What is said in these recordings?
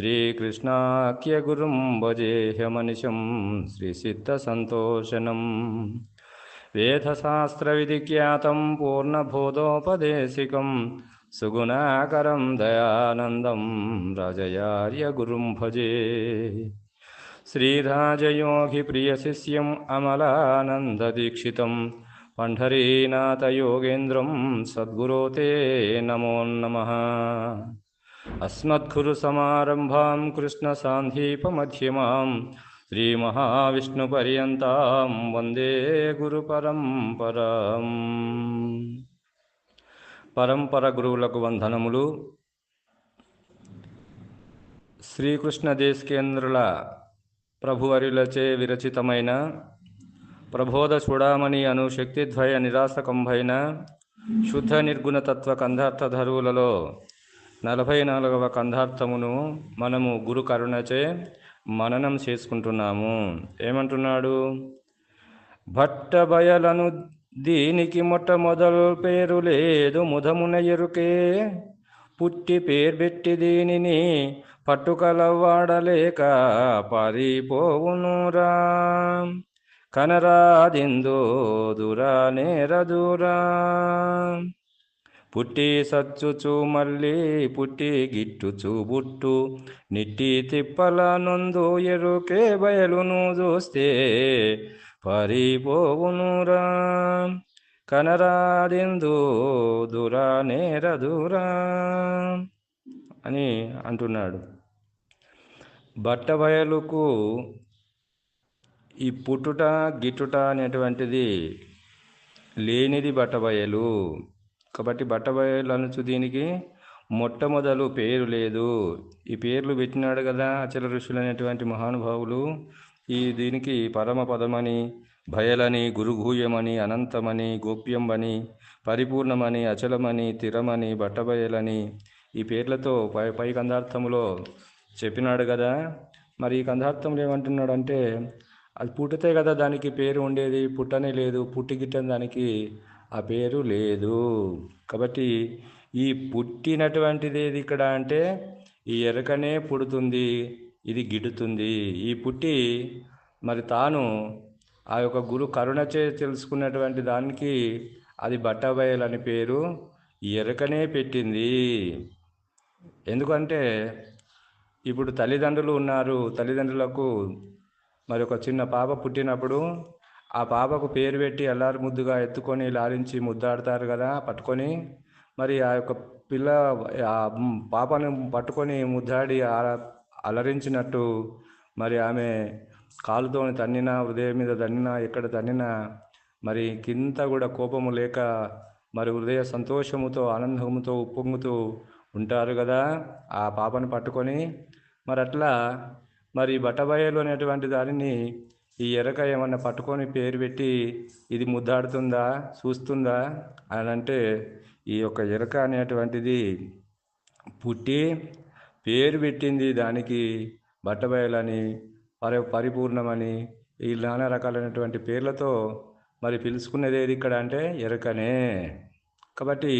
श्रीकृष्णाख्यगुरुं भजेह्यमनिशं श्रीसिद्धसन्तोषणम् वेदशास्त्रविधिख्यातं पूर्णबोधोपदेशिकं सुगुणाकरं दयानन्दं राजयार्यगुरुं भजे। श्रीराजयोगिप्रियशिष्यम् अमलानन्ददीक्षितं पण्ढरीनाथयोगेन्द्रं सद्गुरो ते नमो नमः अस्मद्गुरुसमारम्भां कृष्णसान्धीपमध्यमां శ్రీమహావిష్ణుపర్యంతం వందే గురుపరంపరం పరంపర గురువులకు వందనములు శ్రీకృష్ణ దేశకేంద్రుల ప్రభువరులచే విరచితమైన ప్రబోధ చూడామణి అను శక్తిద్వయ నిరాసకంభైన శుద్ధ నిర్గుణ తత్వ కందార్థధరువులలో నలభై నాలుగవ కంధార్థమును మనము గురు కరుణచే మననం చేసుకుంటున్నాము. ఏమంటున్నాడు? భట్ట బయలను దీనికి మొట్టమొదలు పేరు లేదు ముదమున ఎరుకే. పుట్టి పేర్బెట్టి దీనిని పట్టుకల వాడలేక పారిపోవునురా కనరాదిందో దురా నేరదురా పుట్టి సచ్చుచు మళ్ళీ పుట్టి గిట్టుచు బుట్టు. నిట్టి తిప్పల నొందు ఎరుకే బయలును చూస్తే పరిపోవునురా కనరాదిందు దురా నేరదురా అని అంటున్నాడు. బట్టబయలుకు ఈ పుట్టుట గిట్టుట అనేటువంటిది లేనిది బట్టబయలు. కాబట్టి బట్టబయలు దీనికి మొట్టమొదలు పేరు లేదు. ఈ పేర్లు పెట్టినాడు కదా అచల ఋషులు అనేటువంటి మహానుభావులు. ఈ దీనికి పరమ పదమని భయలని గురుగుహ్యమని అనంతమని గోప్యంబని పరిపూర్ణమని అచలమని తిరమని బట్టబయలని ఈ పేర్లతో పై పై కందార్థములో చెప్పినాడు కదా. మరి ఈ కందార్థంలో ఏమంటున్నాడు అంటే అది పుట్టితే కదా దానికి పేరు ఉండేది పుట్టనే లేదు పుట్టి గిట్టని దానికి ఆ పేరు లేదు. కాబట్టి ఈ పుట్టినటువంటిది ఏది ఇక్కడ అంటే ఈ ఎరకనే పుడుతుంది ఇది గిడుతుంది. ఈ పుట్టి మరి తాను ఆ యొక్క గురు కరుణచే తెలుసుకున్నటువంటి దానికి అది బట్టబయలు అని పేరు ఎరకనే పెట్టింది. ఎందుకంటే ఇప్పుడు తల్లిదండ్రులు ఉన్నారు తల్లిదండ్రులకు మరి ఒక చిన్న పాప పుట్టినప్పుడు ఆ పాపకు పేరు పెట్టి అల్లారు ముద్దుగా ఎత్తుకొని లారించి ముద్దాడతారు కదా పట్టుకొని. మరి ఆ యొక్క పిల్ల ఆ పాపను పట్టుకొని ముద్దాడి అలరించినట్టు మరి ఆమె కాలుతో తన్నినా హృదయం మీద తన్నినా ఎక్కడ తన్నినా మరి కింద కూడా కోపము లేక మరి హృదయ సంతోషముతో ఆనందముతో ఉప్పొంగుతూ ఉంటారు కదా ఆ పాపను పట్టుకొని. మరి అట్లా మరి బట్టబయలు అనేటువంటి దానిని ఈ ఎరక ఏమన్నా పట్టుకొని పేరు పెట్టి ఇది ముద్దాడుతుందా చూస్తుందా అని అంటే ఈ యొక్క ఎరక అనేటువంటిది పుట్టి పేరు పెట్టింది దానికి బట్టబయలని పరి పరిపూర్ణమని ఈ నానా రకాలైనటువంటి పేర్లతో మరి పిలుచుకునేది ఏది ఇక్కడ అంటే ఎరకనే. కాబట్టి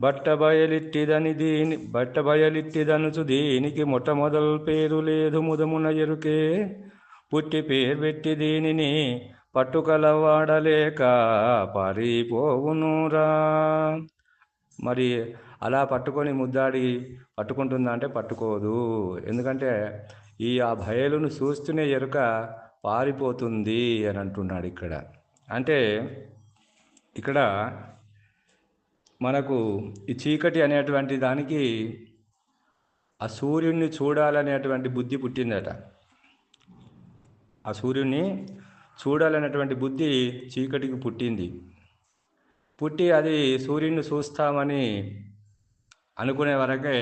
బట్ట బయలిట్టిదని దీని బట్ట బయలిట్టిదనుచు దీనికి మొట్టమొదలు పేరు లేదు ముదమున ఎరుకే. పుట్టి పేరు పెట్టి దీనిని పట్టుకల వాడలేక పారిపోవునురా మరి అలా పట్టుకొని ముద్దాడి పట్టుకుంటుందా అంటే పట్టుకోదు. ఎందుకంటే ఈ ఆ భయలును చూస్తూనే ఎరుక పారిపోతుంది అని అంటున్నాడు ఇక్కడ. అంటే ఇక్కడ మనకు ఈ చీకటి అనేటువంటి దానికి ఆ సూర్యుడిని చూడాలనేటువంటి బుద్ధి పుట్టిందట. ఆ సూర్యుడిని చూడాలన్నటువంటి బుద్ధి చీకటికి పుట్టింది. పుట్టి అది సూర్యుడిని చూస్తామని అనుకునే వరకే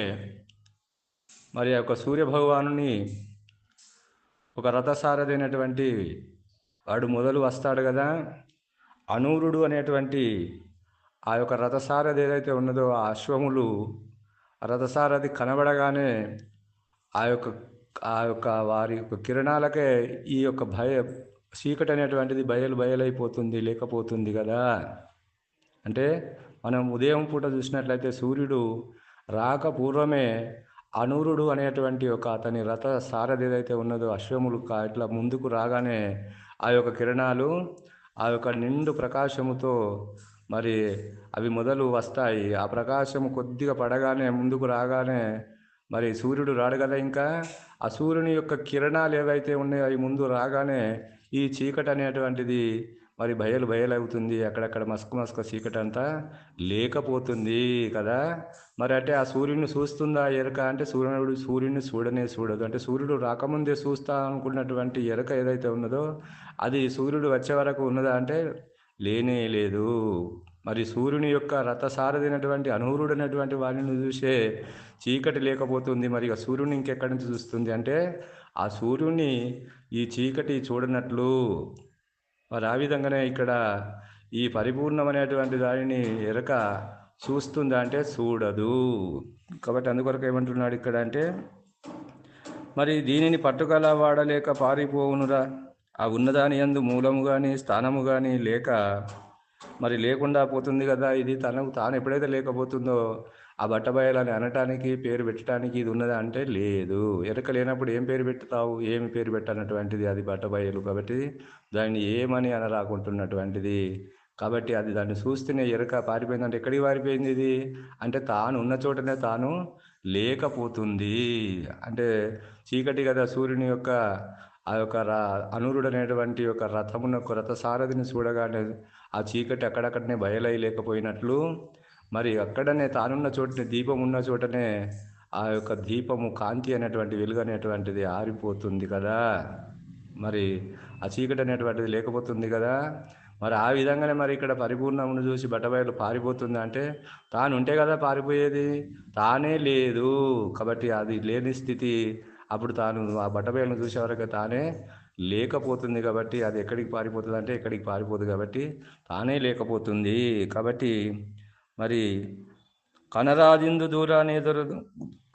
మరి ఆ యొక్క సూర్యభగవానుని ఒక రథసారథి వాడు మొదలు వస్తాడు కదా. అనూరుడు అనేటువంటి ఆ యొక్క రథసారథి ఏదైతే ఉన్నదో ఆ అశ్వములు ఆ రథసారథి కనబడగానే ఆ యొక్క ఆ యొక్క వారి యొక్క కిరణాలకే ఈ యొక్క భయ చీకటి అనేటువంటిది బయలు బయలైపోతుంది లేకపోతుంది కదా. అంటే మనం ఉదయం పూట చూసినట్లయితే సూర్యుడు రాక పూర్వమే అనూరుడు అనేటువంటి ఒక అతని రథ సారథి ఏదైతే ఉన్నదో అశ్వములు కా ఇట్లా ముందుకు రాగానే ఆ యొక్క కిరణాలు ఆ యొక్క నిండు ప్రకాశముతో మరి అవి మొదలు వస్తాయి. ఆ ప్రకాశము కొద్దిగా పడగానే ముందుకు రాగానే మరి సూర్యుడు రాడు కదా ఇంకా? ఆ సూర్యుని యొక్క కిరణాలు ఏవైతే ఉన్నాయో అవి ముందు రాగానే ఈ చీకటి అనేటువంటిది మరి బయలు బయలవుతుంది. అక్కడక్కడ మస్క మస్క చీకటి అంతా లేకపోతుంది కదా? మరి అంటే ఆ సూర్యుడిని చూస్తుందా ఎరక? అంటే సూర్యుడు సూర్యుడిని చూడనే చూడదు. అంటే సూర్యుడు రాకముందే చూస్తా అనుకున్నటువంటి ఎరక ఏదైతే ఉన్నదో అది సూర్యుడు వచ్చే వరకు ఉన్నదా? అంటే లేనే లేదు. మరి సూర్యుని యొక్క రథసారదైనటువంటి అనూరుడైనటువంటి వారిని చూసే చీకటి లేకపోతుంది. మరి ఇక సూర్యుని ఇంకెక్కడి నుంచి చూస్తుంది? అంటే ఆ సూర్యుని ఈ చీకటి చూడనట్లు మరి ఆ విధంగానే ఇక్కడ ఈ పరిపూర్ణమైనటువంటి దానిని ఎరక చూస్తుందా అంటే చూడదు. కాబట్టి అందుకొరకు ఏమంటున్నాడు ఇక్కడ అంటే మరి దీనిని పట్టుకల వాడలేక పారిపోవునురా. ఆ ఉన్నదాని ఎందు మూలము కానీ స్థానము కానీ లేక మరి లేకుండా పోతుంది కదా ఇది తనకు తాను ఎప్పుడైతే లేకపోతుందో ఆ బట్టబయలని అనటానికి పేరు పెట్టడానికి ఇది ఉన్నదా అంటే లేదు. ఎరక లేనప్పుడు ఏం పేరు పెడతావు? ఏమి పేరు పెట్టనటువంటిది అది బట్టబయలు కాబట్టి దాన్ని ఏమని అనరాకుంటున్నటువంటిది. కాబట్టి అది దాన్ని చూస్తేనే ఎరక పారిపోయిందంటే ఎక్కడికి పారిపోయింది ఇది? అంటే తాను ఉన్న చోటనే తాను లేకపోతుంది. అంటే చీకటి కదా సూర్యుని యొక్క ఆ యొక్క రా అనూరుడు అనేటువంటి ఒక రథమునకు రథసారథిని చూడగానే ఆ చీకటి అక్కడక్కడనే బయలై లేకపోయినట్లు మరి అక్కడనే తానున్న చోటనే దీపం ఉన్న చోటనే ఆ యొక్క దీపము కాంతి అనేటువంటి వెలుగు అనేటువంటిది ఆరిపోతుంది కదా. మరి ఆ చీకటి అనేటువంటిది లేకపోతుంది కదా. మరి ఆ విధంగానే మరి ఇక్కడ పరిపూర్ణమును చూసి బట్టబయలు పారిపోతుంది అంటే తాను ఉంటే కదా పారిపోయేది? తానే లేదు. కాబట్టి అది లేని స్థితి. అప్పుడు తాను ఆ బట్టబయలను చూసే వరకు తానే లేకపోతుంది కాబట్టి అది ఎక్కడికి పారిపోతుంది అంటే ఎక్కడికి పారిపోదు కాబట్టి తానే లేకపోతుంది. కాబట్టి మరి కనరాదిందు దూరానేదురు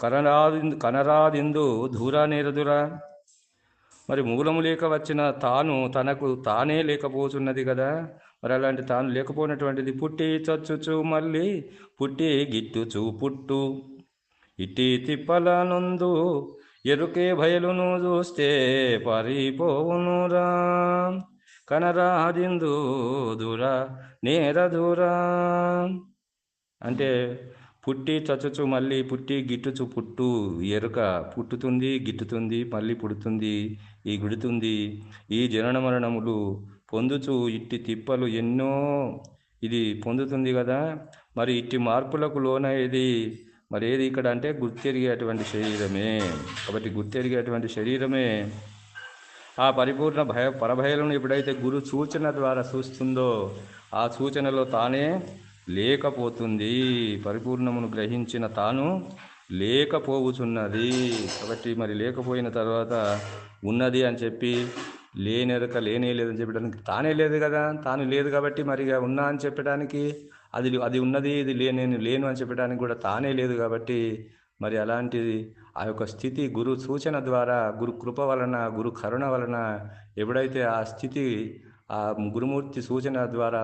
కనరాదిందు కనరాదిందు దూరానేరుదురా మరి మూలము లేక వచ్చిన తాను తనకు తానే లేకపోతున్నది కదా. మరి అలాంటి తాను లేకపోయినటువంటిది పుట్టి చచ్చుచు మళ్ళీ పుట్టి గిట్టుచు పుట్టు. ఇట్టి తిప్పల నందు ఎరుకే భయలును చూస్తే పరిపోవునురా కనరాదిందు దూరా నేర దూరా. అంటే పుట్టి చచ్చుచు మళ్ళీ పుట్టి గిట్టుచు పుట్టు ఎరుక పుట్టుతుంది గిట్టుతుంది మళ్ళీ పుడుతుంది ఈ గుడుతుంది. ఈ జనన మరణములు పొందుచు ఇట్టి తిప్పలు ఎన్నో. ఇది పొందుతుంది కదా. మరి ఇట్టి మార్పులకు లోనయ్యేది మరి ఏది ఇక్కడ అంటే గుర్తెరిగేటువంటి శరీరమే. కాబట్టి గుర్తెరిగేటువంటి శరీరమే. ఆ పరిపూర్ణ భయ పరభయలను ఎప్పుడైతే గురు సూచన ద్వారా చూస్తుందో ఆ సూచనలో తానే లేకపోతుంది. పరిపూర్ణమును గ్రహించిన తాను లేకపోవుచున్నది. కాబట్టి మరి లేకపోయిన తర్వాత ఉన్నది అని చెప్పి లేనెరక లేనే లేదని చెప్పడానికి తానే లేదు కదా. తాను లేదు కాబట్టి మరి ఇక ఉన్నా అని చెప్పడానికి అది అది ఉన్నది ఇది లే నేను లేను అని చెప్పడానికి కూడా తానే లేదు కాబట్టి మరి అలాంటిది ఆ యొక్క స్థితి గురు సూచన ద్వారా గురు కృప వలన గురు కరుణ వలన ఎప్పుడైతే ఆ స్థితి ఆ గురుమూర్తి సూచన ద్వారా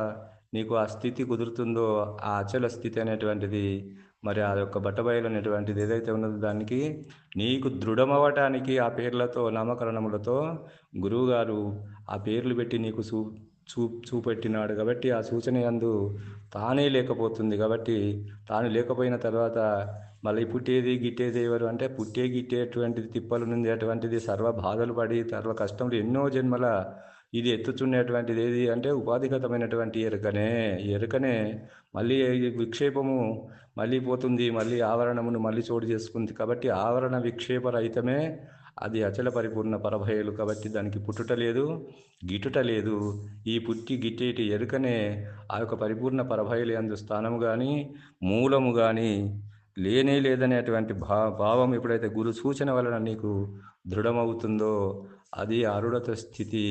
నీకు ఆ స్థితి కుదురుతుందో ఆ అచల స్థితి అనేటువంటిది మరి ఆ యొక్క బట్టబయలు అనేటువంటిది ఏదైతే ఉన్నదో దానికి నీకు దృఢమవ్వటానికి ఆ పేర్లతో నామకరణములతో గురువుగారు ఆ పేర్లు పెట్టి నీకు సూ చూ చూపెట్టినాడు కాబట్టి ఆ సూచన అందు తానే లేకపోతుంది కాబట్టి తాను లేకపోయిన తర్వాత మళ్ళీ పుట్టేది గిట్టేది ఎవరు? అంటే పుట్టే గిట్టేటువంటిది తిప్పలు నుండి అటువంటిది సర్వ బాధలు పడి సర్వ కష్టములు ఎన్నో జన్మల ఇది ఎత్తుచుండేటువంటిది ఏది? అంటే ఉపాధిగతమైనటువంటి ఎరుకనే. ఎరుకనే మళ్ళీ విక్షేపము మళ్ళీ పోతుంది మళ్ళీ ఆవరణమును మళ్ళీ చోటు చేసుకుంది కాబట్టి ఆవరణ విక్షేప రహితమే అది అచల పరిపూర్ణ పరభయలు కాబట్టి దానికి పుట్టుట లేదు గిట్టుట లేదు. ఈ పుట్టి గిట్టేటి ఎరుకనే ఆ యొక్క పరిపూర్ణ పరభయలు అందు స్థానము కానీ మూలము కానీ లేనే లేదనేటువంటి భా భావం ఎప్పుడైతే గురు సూచన వలన నీకు దృఢమవుతుందో అది ఆరుడత స్థితి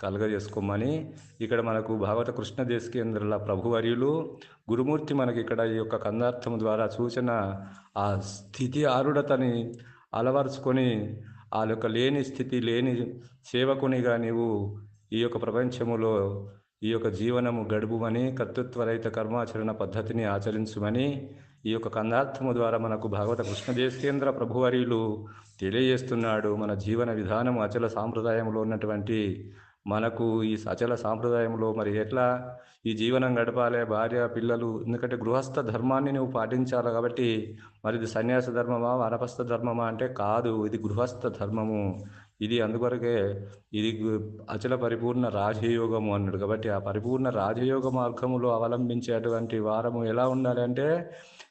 కలగజేసుకోమని ఇక్కడ మనకు భాగవత కృష్ణ దేశకేంద్రుల ప్రభువర్యులు గురుమూర్తి మనకి ఇక్కడ ఈ యొక్క కందార్థం ద్వారా సూచన ఆ స్థితి ఆరుడతని అలవరుచుకొని ఆ యొక్క లేని స్థితి లేని సేవకునిగా నీవు ఈ యొక్క ప్రపంచములో ఈ యొక్క జీవనము గడుపుమని కర్తృత్వరహిత కర్మాచరణ పద్ధతిని ఆచరించుమని ఈ యొక్క కందార్థము ద్వారా మనకు భాగవత కృష్ణదేశేంద్ర ప్రభువర్యులు తెలియజేస్తున్నాడు. మన జీవన విధానం అచల సాంప్రదాయంలో ఉన్నటువంటి మనకు ఈ అచల సాంప్రదాయంలో మరి ఎట్లా ఈ జీవనం గడపాలి భార్య పిల్లలు ఎందుకంటే గృహస్థ ధర్మాన్ని నువ్వు పాటించాలి కాబట్టి మరి ఇది సన్యాస ధర్మమా వనపస్థ ధర్మమా అంటే కాదు ఇది గృహస్థ ధర్మము. ఇది అందుకొరకే ఇది అచల పరిపూర్ణ రాజయోగము అన్నాడు. కాబట్టి ఆ పరిపూర్ణ రాజయోగ మార్గములో అవలంబించేటువంటి వారము ఎలా ఉండాలి అంటే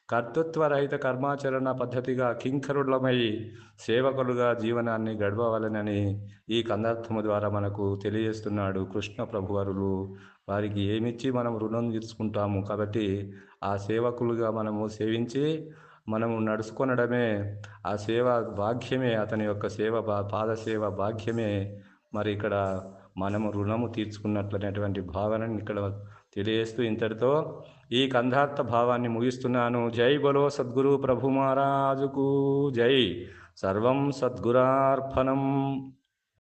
కర్తృత్వ రహిత కర్మాచరణ పద్ధతిగా కింకరులమై సేవకులుగా జీవనాన్ని గడపవాలనని ఈ కందార్థము ద్వారా మనకు తెలియజేస్తున్నాడు కృష్ణ ప్రభువరులు. వారికి ఏమిచ్చి మనం రుణం తీర్చుకుంటాము కాబట్టి ఆ సేవకులుగా మనము సేవించి మనము నడుచుకొనడమే ఆ సేవ భాగ్యమే అతని యొక్క సేవ బా పాద సేవ భాగ్యమే. మరి ఇక్కడ మనము రుణము తీర్చుకున్నట్లనేటువంటి భావనని ఇక్కడ తెలియజేస్తూ ఇంతటితో ఈ కందార్థ భావాన్ని ముగిస్తున్నాను. జై బలో సద్గురు ప్రభు మహారాజుకు. జై. సర్వం సద్గురార్పణం.